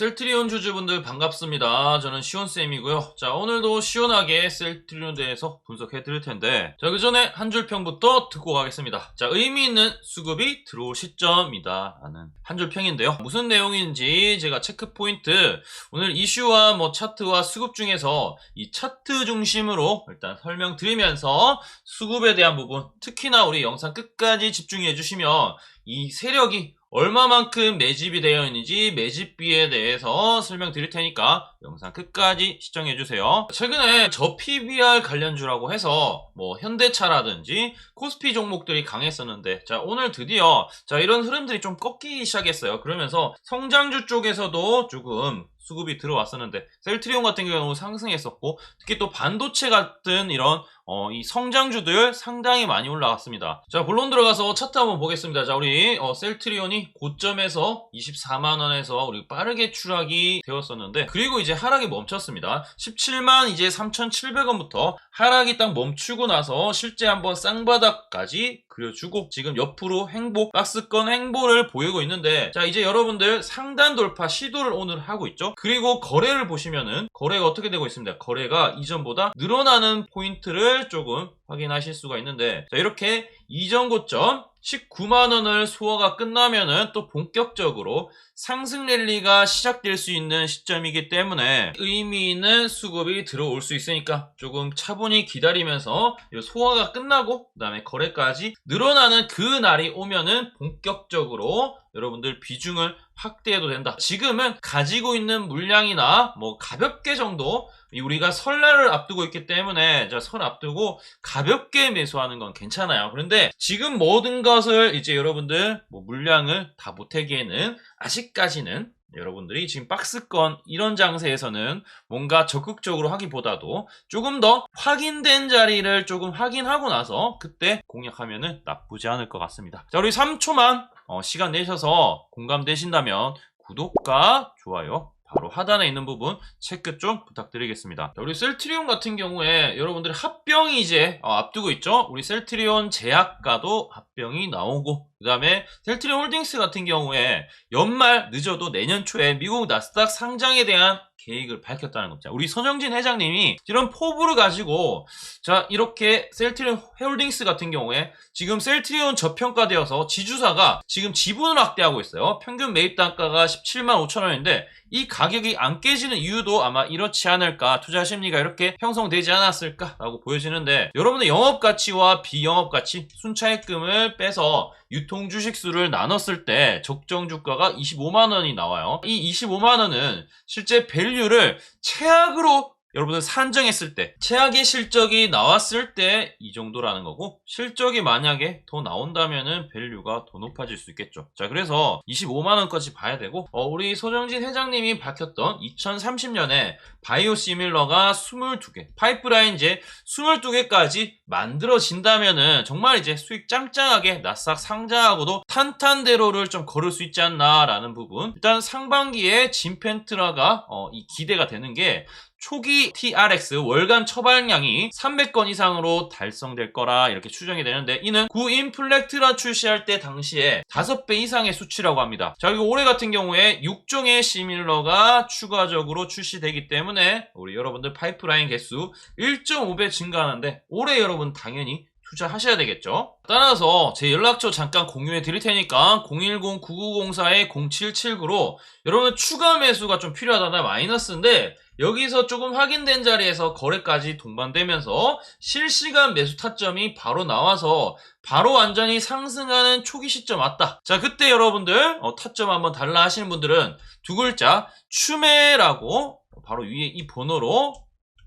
셀트리온 주주분들 반갑습니다. 저는 시온쌤이고요. 자, 오늘도 시원하게 셀트리온에 대해서 분석해 드릴 텐데, 자, 그 전에 한 줄 평부터 듣고 가겠습니다. 자, 의미 있는 수급이 들어올 시점이다. 라는 한 줄 평인데요. 무슨 내용인지 제가 체크 포인트, 오늘 이슈와 뭐 차트와 수급 중에서 이 차트 중심으로 일단 설명드리면서 수급에 대한 부분, 특히나 우리 영상 끝까지 집중해 주시면 이 세력이 얼마만큼 매집이 되어 있는지 매집비에 대해서 설명드릴 테니까 영상 끝까지 시청해 주세요. 최근에 저 PBR 관련주라고 해서 뭐 현대차라든지 코스피 종목들이 강했었는데 자 오늘 드디어 자 이런 흐름들이 좀 꺾이기 시작했어요. 그러면서 성장주 쪽에서도 조금 수급이 들어왔었는데 셀트리온 같은 경우는 상승했었고 특히 또 반도체 같은 이런 어, 이 성장주들 상당히 많이 올라갔습니다. 자, 본론 들어가서 차트 한번 보겠습니다. 자, 우리 어, 셀트리온이 고점에서 24만원에서 우리 빠르게 추락이 되었었는데, 그리고 이제 하락이 멈췄습니다. 17만 이제 3,700원부터 하락이 딱 멈추고 나서 실제 한번 쌍바닥까지 그려주고, 지금 옆으로 행보, 박스권 행보를 보이고 있는데, 자, 이제 여러분들 상단 돌파 시도를 오늘 하고 있죠? 그리고 거래를 보시면은, 거래가 어떻게 되고 있습니다. 거래가 이전보다 늘어나는 포인트를 조금 확인하실 수가 있는데 자 이렇게 이전 고점 19만원을 소화가 끝나면은 또 본격적으로 상승 랠리가 시작될 수 있는 시점이기 때문에 의미 있는 수급이 들어올 수 있으니까 조금 차분히 기다리면서 이 소화가 끝나고 그 다음에 거래까지 늘어나는 그 날이 오면은 본격적으로 여러분들 비중을 확대해도 된다. 지금은 가지고 있는 물량이나 뭐 가볍게 정도 우리가 설날을 앞두고 있기 때문에 자, 설 앞두고 가볍게 매수하는 건 괜찮아요. 그런데 지금 모든 것을 이제 여러분들 뭐 물량을 다 못하기에는 아직까지는 여러분들이 지금 박스권 이런 장세에서는 뭔가 적극적으로 하기보다도 조금 더 확인된 자리를 조금 확인하고 나서 그때 공략하면은 나쁘지 않을 것 같습니다. 자, 우리 3초만 어, 시간 내셔서 공감되신다면 구독과 좋아요 바로 하단에 있는 부분 체크 좀 부탁드리겠습니다. 자, 우리 셀트리온 같은 경우에 여러분들이 합병이 이제 어, 앞두고 있죠. 우리 셀트리온 제약과도 합병이 나오고 그 다음에 셀트리온 홀딩스 같은 경우에 연말 늦어도 내년 초에 미국 나스닥 상장에 대한 계획을 밝혔다는 겁니다. 우리 손영진 회장님이 이런 포부를 가지고 자 이렇게 셀트리온 홀딩스 같은 경우에 지금 셀트리온 저평가되어서 지주사가 지금 지분을 확대하고 있어요. 평균 매입 단가가 17만 5천 원인데 이 가격이 안 깨지는 이유도 아마 이렇지 않을까 투자 심리가 이렇게 형성되지 않았을까라고 보여지는데 여러분의 영업 가치와 비영업 가치 순차익금을 빼서 유통 주식 수를 나눴을 때 적정 주가가 25만 원이 나와요. 이 25만 원은 실제 밸류를 최악으로 여러분들 산정했을 때 최악의 실적이 나왔을 때 이 정도라는 거고 실적이 만약에 더 나온다면은 밸류가 더 높아질 수 있겠죠. 자 그래서 25만 원까지 봐야 되고 어, 우리 소정진 회장님이 밝혔던 2030년에 바이오 시밀러가 22개 파이프라인 이제 22개까지 만들어진다면은 정말 이제 수익 짱짱하게 나스닥 상장하고도 탄탄대로를 좀 걸을 수 있지 않나라는 부분 일단 상반기에 진펜트라가 어, 이 기대가 되는 게 초기 TRX 월간 처방량이 300건 이상으로 달성될 거라 이렇게 추정이 되는데 이는 구인플렉트라 출시할 때 당시에 5배 이상의 수치라고 합니다. 자 그리고 올해 같은 경우에 6종의 시밀러가 추가적으로 출시되기 때문에 우리 여러분들 파이프라인 개수 1.5배 증가하는데 올해 여러분 당연히 투자하셔야 되겠죠. 따라서 제 연락처 잠깐 공유해 드릴 테니까 010-9904-0779로 여러분 추가 매수가 좀 필요하다나 마이너스인데 여기서 조금 확인된 자리에서 거래까지 동반되면서 실시간 매수 타점이 바로 나와서 바로 완전히 상승하는 초기 시점 왔다. 자, 그때 여러분들 어, 타점 한번 달라 하시는 분들은 두 글자 추매라고 바로 위에 이 번호로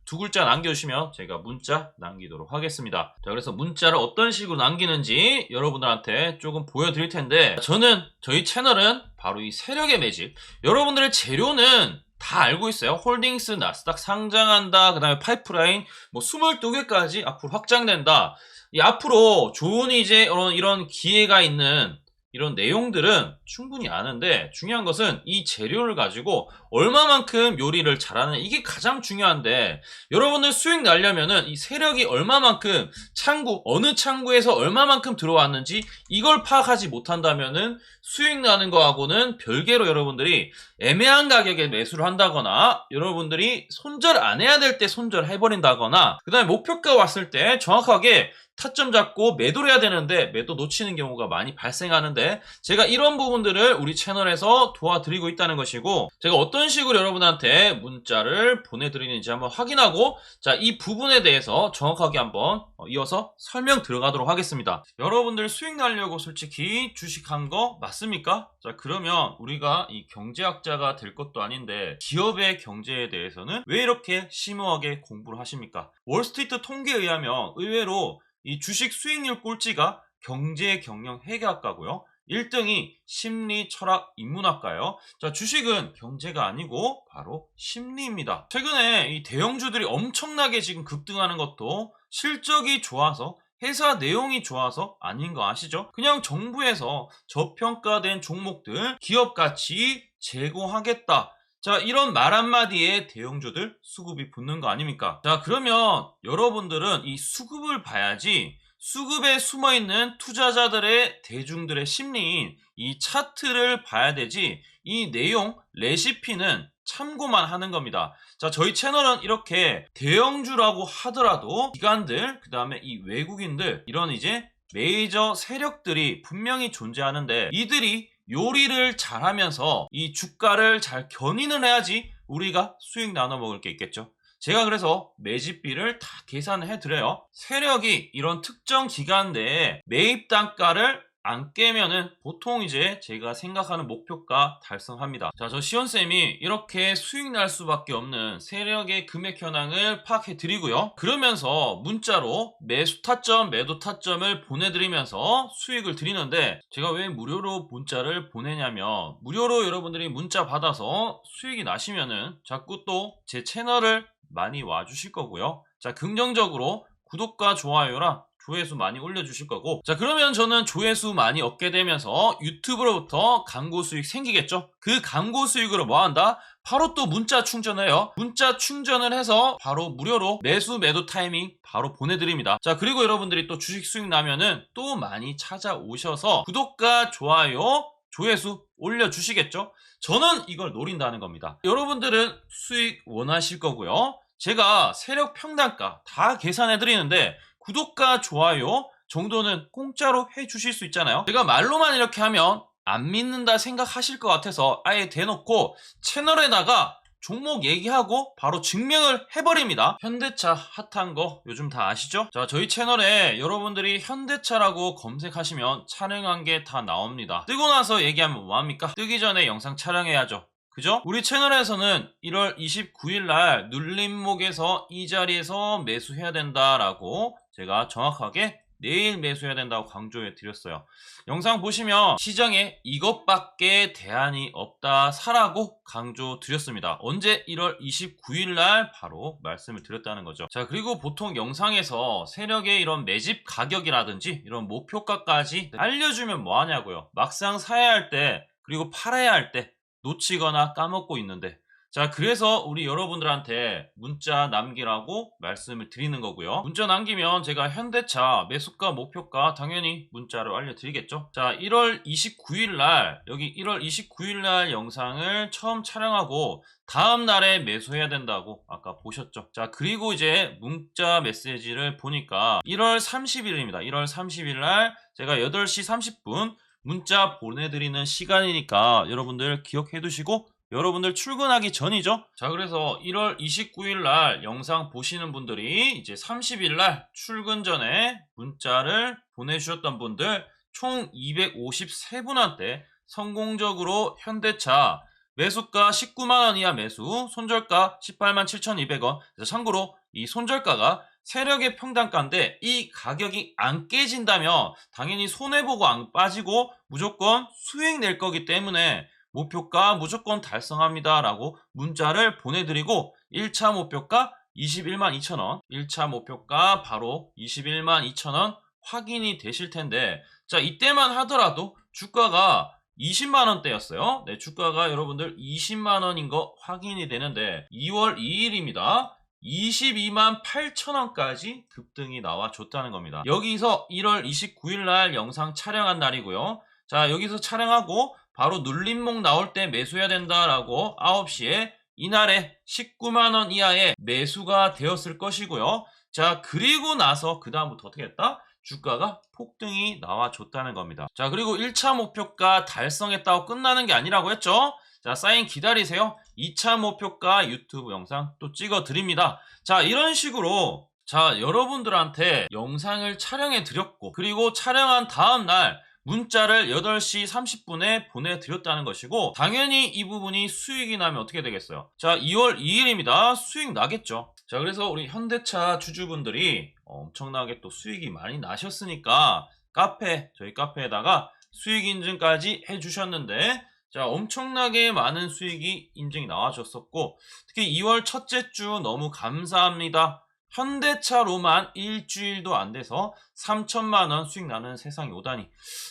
두 글자 남겨주시면 제가 문자 남기도록 하겠습니다. 자, 그래서 문자를 어떤 식으로 남기는지 여러분들한테 조금 보여드릴 텐데, 저는, 저희 채널은 바로 이 세력의 매집. 여러분들의 재료는 다 알고 있어요. 홀딩스, 나스닥 상장한다. 그 다음에 파이프라인, 뭐 22개까지 앞으로 확장된다. 이 앞으로 좋은 이제 이런, 이런 기회가 있는 이런 내용들은 충분히 아는데 중요한 것은 이 재료를 가지고 얼마만큼 요리를 잘하는 이게 가장 중요한데 여러분들 수익 날려면은 이 세력이 얼마만큼 창구 어느 창구에서 얼마만큼 들어왔는지 이걸 파악하지 못한다면은 수익 나는 거하고는 별개로 여러분들이 애매한 가격에 매수를 한다거나 여러분들이 손절 안 해야 될 때 손절해 버린다거나 그다음에 목표가 왔을 때 정확하게 타점 잡고 매도를 해야 되는데 매도 놓치는 경우가 많이 발생하는데 제가 이런 부분들을 우리 채널에서 도와드리고 있다는 것이고 제가 어떤 식으로 여러분한테 문자를 보내드리는지 한번 확인하고 자 이 부분에 대해서 정확하게 한번 어, 이어서 설명 들어가도록 하겠습니다 여러분들 수익 날려고 솔직히 주식한 거 맞습니까? 자 그러면 우리가 이 경제학자가 될 것도 아닌데 기업의 경제에 대해서는 왜 이렇게 심오하게 공부를 하십니까? 월스트리트 통계에 의하면 의외로 이 주식 수익률 꼴찌가 경제 경영 회계학과고요. 1등이 심리 철학 인문학과예요. 자, 주식은 경제가 아니고 바로 심리입니다. 최근에 이 대형주들이 엄청나게 지금 급등하는 것도 실적이 좋아서 회사 내용이 좋아서 아닌 거 아시죠? 그냥 정부에서 저평가된 종목들 기업 가치 제고하겠다. 자, 이런 말 한마디에 대형주들 수급이 붙는 거 아닙니까? 자, 그러면 여러분들은 이 수급을 봐야지 수급에 숨어 있는 투자자들의 대중들의 심리인 이 차트를 봐야 되지 이 내용 레시피는 참고만 하는 겁니다. 자, 저희 채널은 이렇게 대형주라고 하더라도 기관들, 그 다음에 이 외국인들, 이런 이제 메이저 세력들이 분명히 존재하는데 이들이 요리를 잘하면서 이 주가를 잘 견인을 해야지 우리가 수익 나눠 먹을 게 있겠죠. 제가 그래서 매집비를 다 계산을 해드려요. 세력이 이런 특정 기간 내에 매입 단가를 안 깨면은 보통 이제 제가 생각하는 목표가 달성합니다. 자, 저 시온쌤이 이렇게 수익 날 수밖에 없는 세력의 금액 현황을 파악해 드리고요. 그러면서 문자로 매수 타점, 매도 타점을 보내드리면서 수익을 드리는데 제가 왜 무료로 문자를 보내냐면 무료로 여러분들이 문자 받아서 수익이 나시면은 자꾸 또 제 채널을 많이 와주실 거고요. 자, 긍정적으로 구독과 좋아요랑 조회수 많이 올려주실 거고. 자 그러면 저는 조회수 많이 얻게 되면서 유튜브로부터 광고 수익 생기겠죠? 그 광고 수익으로 뭐 한다? 바로 또 문자 충전해요. 문자 충전을 해서 바로 무료로 매수 매도 타이밍 바로 보내드립니다. 자 그리고 여러분들이 또 주식 수익 나면은 또 많이 찾아오셔서 구독과 좋아요 조회수 올려주시겠죠? 저는 이걸 노린다는 겁니다. 여러분들은 수익 원하실 거고요. 제가 세력 평단가 다 계산해 드리는데 구독과 좋아요 정도는 공짜로 해주실 수 있잖아요. 제가 말로만 이렇게 하면 안 믿는다 생각하실 것 같아서 아예 대놓고 채널에다가 종목 얘기하고 바로 증명을 해버립니다. 현대차 핫한 거 요즘 다 아시죠? 자, 저희 채널에 여러분들이 현대차라고 검색하시면 촬영한 게 다 나옵니다. 뜨고 나서 얘기하면 뭐합니까? 뜨기 전에 영상 촬영해야죠. 그죠? 우리 채널에서는 1월 29일 날 눌림목에서 이 자리에서 매수해야 된다라고 제가 정확하게 내일 매수해야 된다고 강조해 드렸어요. 영상 보시면 시장에 이것밖에 대안이 없다 사라고 강조 드렸습니다. 언제 1월 29일 날 바로 말씀을 드렸다는 거죠. 자, 그리고 보통 영상에서 세력의 이런 매집 가격이라든지 이런 목표가까지 알려주면 뭐 하냐고요. 막상 사야 할 때 그리고 팔아야 할 때 놓치거나 까먹고 있는데 자, 그래서 우리 여러분들한테 문자 남기라고 말씀을 드리는 거고요. 문자 남기면 제가 현대차 매수가 목표가 당연히 문자로 알려드리겠죠. 자, 1월 29일 날 여기 1월 29일 날 영상을 처음 촬영하고 다음 날에 매수해야 된다고 아까 보셨죠. 자, 그리고 이제 문자 메시지를 보니까 1월 30일입니다. 1월 30일 날 제가 8시 30분 문자 보내드리는 시간이니까 여러분들 기억해 두시고 여러분들 출근하기 전이죠. 자, 그래서 1월 29일 날 영상 보시는 분들이 이제 30일 날 출근 전에 문자를 보내주셨던 분들 총 253분한테 성공적으로 현대차 매수가 19만원 이하 매수, 손절가 18만 7,200원. 참고로 이 손절가가 세력의 평단가인데 이 가격이 안 깨진다면 당연히 손해보고 안 빠지고 무조건 수익 낼 거기 때문에 목표가 무조건 달성합니다. 라고 문자를 보내드리고 1차 목표가 21만 2천원, 1차 목표가 바로 21만 2천원 확인이 되실 텐데 자 이때만 하더라도 주가가 20만 원대였어요. 네, 주가가 여러분들 20만 원인 거 확인이 되는데 2월 2일입니다. 22만 8천 원까지 급등이 나와 줬다는 겁니다. 여기서 1월 29일 날 영상 촬영한 날이고요. 자, 여기서 촬영하고 바로 눌림목 나올 때 매수해야 된다라고 9시에 이날에 19만 원 이하의 매수가 되었을 것이고요. 자, 그리고 나서 그 다음부터 어떻게 했다? 주가가 폭등이 나와줬다는 겁니다. 자, 그리고 1차 목표가 달성했다고 끝나는 게 아니라고 했죠? 자, 사인 기다리세요. 2차 목표가 유튜브 영상 또 찍어 드립니다. 자, 이런 식으로 자, 여러분들한테 영상을 촬영해 드렸고 그리고 촬영한 다음 날 문자를 8시 30분에 보내드렸다는 것이고 당연히 이 부분이 수익이 나면 어떻게 되겠어요? 자 2월 2일입니다. 수익 나겠죠. 자 그래서 우리 현대차 주주분들이 엄청나게 또 수익이 많이 나셨으니까 카페 저희 카페에다가 수익 인증까지 해주셨는데 자 엄청나게 많은 수익이 인증이 나와줬었고 특히 2월 첫째 주 너무 감사합니다. 현대차로만 일주일도 안 돼서 3천만 원 수익 나는 세상이 오다니.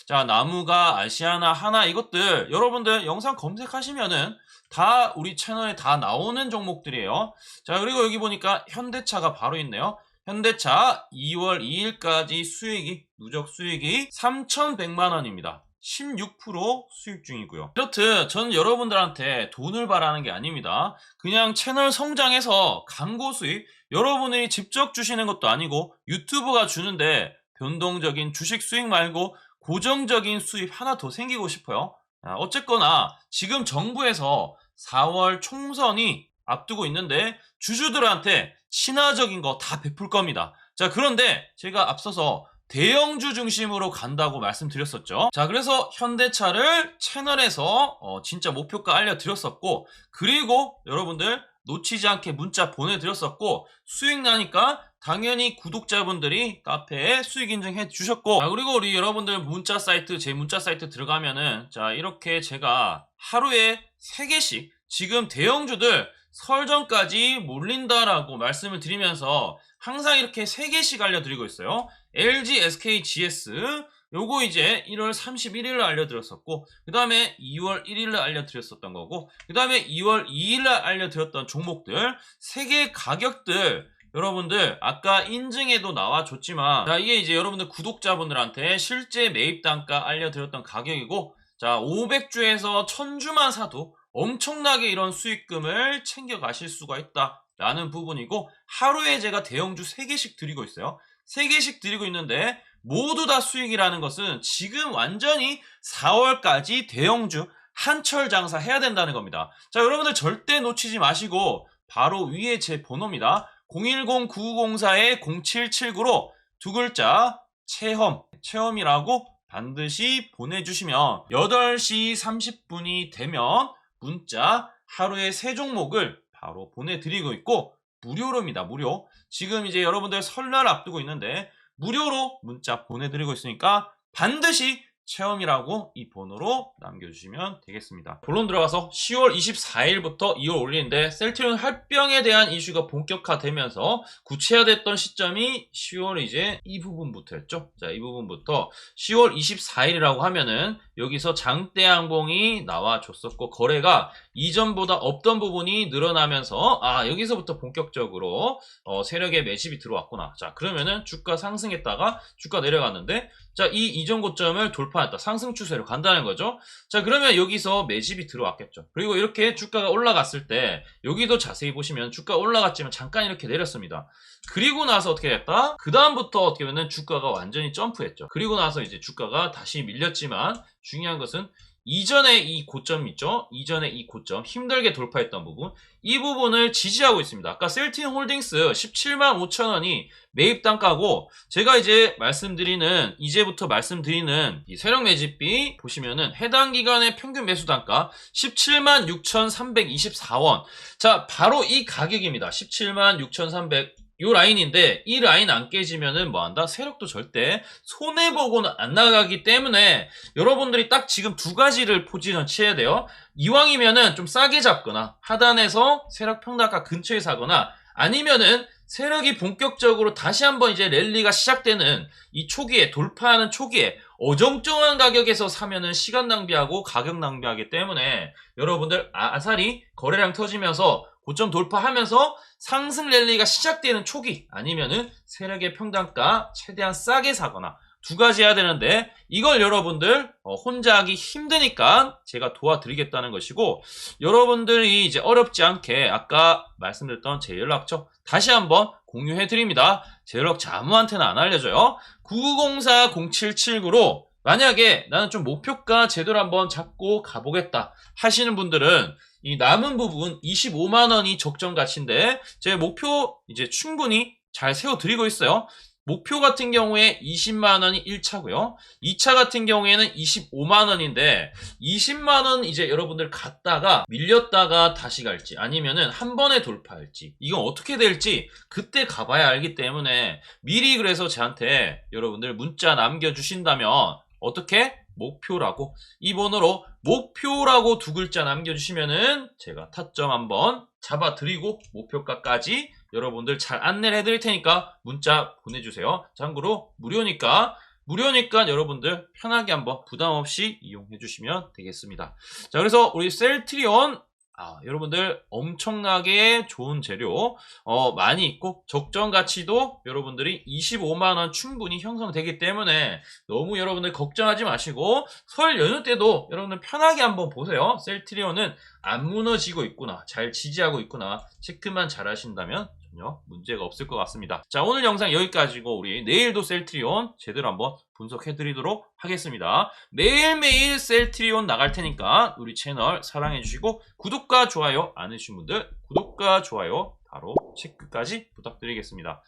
자, 나무가 아시아나 하나 이것들 여러분들 영상 검색하시면은 다 우리 채널에 다 나오는 종목들이에요. 자, 그리고 여기 보니까 현대차가 바로 있네요. 현대차 2월 2일까지 수익이 누적 수익이 3,100만 원입니다. 16% 수익 중이고요. 이렇듯 저는 여러분들한테 돈을 바라는 게 아닙니다. 그냥 채널 성장해서 광고 수익 여러분이 직접 주시는 것도 아니고 유튜브가 주는데 변동적인 주식 수익 말고 고정적인 수입 하나 더 생기고 싶어요. 아, 어쨌거나 지금 정부에서 4월 총선이 앞두고 있는데 주주들한테 친화적인 거 다 베풀 겁니다. 자, 그런데 제가 앞서서 대형주 중심으로 간다고 말씀드렸었죠. 자, 그래서 현대차를 채널에서 어, 진짜 목표가 알려드렸었고, 그리고 여러분들 놓치지 않게 문자 보내드렸었고, 수익 나니까 당연히 구독자분들이 카페에 수익 인증해 주셨고, 자, 그리고 우리 여러분들 문자 사이트, 제 문자 사이트 들어가면은, 자, 이렇게 제가 하루에 3개씩 지금 대형주들 설 전까지 몰린다라고 말씀을 드리면서 항상 이렇게 3개씩 알려드리고 있어요. LG, SK, GS 요거 이제 1월 31일 날 알려드렸었고 그 다음에 2월 1일 날 알려드렸었던 거고 그 다음에 2월 2일 날 알려드렸던 종목들 3개 가격들 여러분들 아까 인증에도 나와줬지만 자 이게 이제 여러분들 구독자분들한테 실제 매입 단가 알려드렸던 가격이고 자 500주에서 1000주만 사도 엄청나게 이런 수익금을 챙겨 가실 수가 있다 라는 부분이고 하루에 제가 대형주 3개씩 드리고 있어요. 3개씩 드리고 있는데 모두 다 수익이라는 것은 지금 완전히 4월까지 대형주 한철 장사 해야 된다는 겁니다. 자, 여러분들 절대 놓치지 마시고 바로 위에 제 번호입니다. 010-9904-0779로 두 글자 체험, 체험이라고 반드시 보내주시면 8시 30분이 되면 문자 하루에 세 종목을 바로 보내드리고 있고 무료로입니다. 무료. 지금 이제 여러분들 설날 앞두고 있는데 무료로 문자 보내드리고 있으니까 반드시 체험이라고 이 번호로 남겨주시면 되겠습니다. 본론 들어가서 10월 24일부터 2월 올리는데 셀트리온 합병에 대한 이슈가 본격화되면서 구체화됐던 시점이 10월 이제 이 부분부터였죠. 자, 이 부분부터 10월 24일이라고 하면은 여기서 장대 항봉이 나와줬었고 거래가 이전보다 없던 부분이 늘어나면서 아 여기서부터 본격적으로 어, 세력의 매집이 들어왔구나. 자 그러면은 주가 상승했다가 주가 내려갔는데 자 이 이전 고점을 돌파했다. 상승 추세로 간다는 거죠. 자 그러면 여기서 매집이 들어왔겠죠. 그리고 이렇게 주가가 올라갔을 때 여기도 자세히 보시면 주가 올라갔지만 잠깐 이렇게 내렸습니다. 그리고 나서 어떻게 됐다? 그 다음부터 어떻게 보면 주가가 완전히 점프했죠. 그리고 나서 이제 주가가 다시 밀렸지만 중요한 것은 이전에 이 고점 있죠? 이전에 이 고점 힘들게 돌파했던 부분 이 부분을 지지하고 있습니다. 아까 셀틴 홀딩스 17만 5천 원이 매입 단가고 제가 이제 말씀드리는 이제부터 말씀드리는 이 세력 매집비 보시면은 해당 기간의 평균 매수 단가 17만 6,324원. 자, 바로 이 가격입니다. 17만 6,300 요 라인인데 이 라인 안 깨지면은 뭐 한다? 세력도 절대 손해 보고는 안 나가기 때문에 여러분들이 딱 지금 두 가지를 포지션 취해야 돼요. 이왕이면은 좀 싸게 잡거나 하단에서 세력 평단가 근처에 사거나 아니면은 세력이 본격적으로 다시 한번 이제 랠리가 시작되는 이 초기에 돌파하는 초기에 어정쩡한 가격에서 사면은 시간 낭비하고 가격 낭비하기 때문에 여러분들 아- 아사리 거래량 터지면서 고점 돌파하면서 상승 랠리가 시작되는 초기 아니면은 세력의 평단가 최대한 싸게 사거나 두 가지 해야 되는데 이걸 여러분들 어, 혼자 하기 힘드니까 제가 도와드리겠다는 것이고 여러분들이 이제 어렵지 않게 아까 말씀드렸던 제 연락처 다시 한번 공유해 드립니다. 제 연락처 아무한테나 안 알려줘요. 9904-0779로 만약에 나는 좀 목표가 제대로 한번 잡고 가보겠다 하시는 분들은 이 남은 부분 25만 원이 적정 가치인데 제 목표 이제 충분히 잘 세워 드리고 있어요. 목표 같은 경우에 20만 원이 1차고요. 2차 같은 경우에는 25만 원인데 20만 원 이제 여러분들 갔다가 밀렸다가 다시 갈지 아니면은 한 번에 돌파할지 이건 어떻게 될지 그때 가봐야 알기 때문에 미리 그래서 저한테 여러분들 문자 남겨주신다면 어떻게 목표라고 이 번호로 목표라고 두 글자 남겨주시면은 제가 타점 한번 잡아드리고 목표가까지 여러분들 잘 안내를 해드릴 테니까 문자 보내주세요. 참고로 무료니까 무료니까 여러분들 편하게 한번 부담 없이 이용해 주시면 되겠습니다. 자 그래서 우리 셀트리온 아, 여러분들 엄청나게 좋은 재료 어, 많이 있고 적정 가치도 여러분들이 25만 원 충분히 형성되기 때문에 너무 여러분들 걱정하지 마시고 설 연휴 때도 여러분들 편하게 한번 보세요. 셀트리온은 안 무너지고 있구나, 잘 지지하고 있구나 체크만 잘 하신다면 전혀 문제가 없을 것 같습니다. 자 오늘 영상 여기까지고 우리 내일도 셀트리온 제대로 한번 분석해 드리도록 하겠습니다. 매일매일 셀트리온 나갈 테니까 우리 채널 사랑해 주시고 구독과 좋아요 안 해주신 분들 구독과 좋아요 바로 체크까지 부탁드리겠습니다.